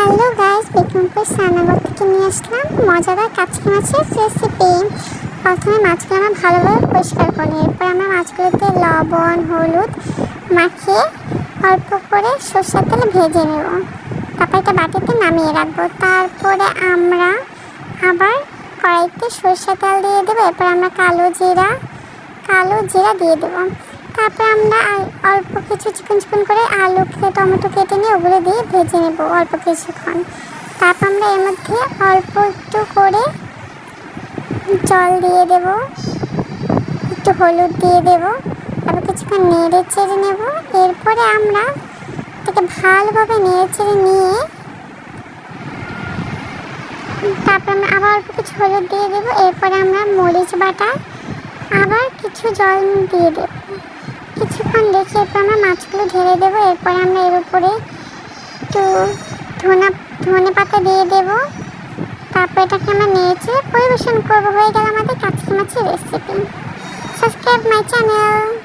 Hello guys Bikrampur সানাগর থেকে নিয়ে আসলাম মজাদার কাচকি মাছের রেসিপি প্রথমে মাছগুলো আমরা ভালোভাবে পরিষ্কার করি এরপর আমরা মাছগুলোতে লবণ, হলুদ মাখিয়ে অল্প করে সর্ষের তেলে ভেজে নেব। তারপর একটা বাটিতে নামিয়ে রাখব। তারপরে আমরা আবার কড়াইতে সর্ষের তেল দিয়ে দেবো। এরপর আমরা কালো জিরা কালো জিরা দিয়ে দেবো। তারপর আমরা অল্প কিছু চিকন চিকন করে আলু টমেটো কেটে নিয়ে ওগুলো দিয়ে ভেজে নেব অল্প কিছুক্ষণ। তারপর আমরা এর মধ্যে অল্প একটু করে জল দিয়ে দেব। একটু হলুদ দিয়ে দেব। তারপর কিছুক্ষণ নেড়ে চেড়ে নেব। এরপরে আমরা এটাকে ভালোভাবে নেড়ে চেড়ে নিয়ে তারপর আমরা আবার অল্প কিছু হলুদ দিয়ে দেব। এরপরে আমরা মরিচ বাটা আবার কিছু জল দিয়ে দেব। কিছুক্ষণ রেখে এরপর আমরা মাছগুলো ঢেলে দেবো। এরপরে আমরা এর উপরে একটু ধনা, ধনে পাতা দিয়ে দেব। তারপর এটাকে আমরা নিয়েছে পরিবেশন করব। হয়ে গেল আমাদের কাচকি মাছের রেসিপি সাবস্ক্রাইব মাই চ্যানেল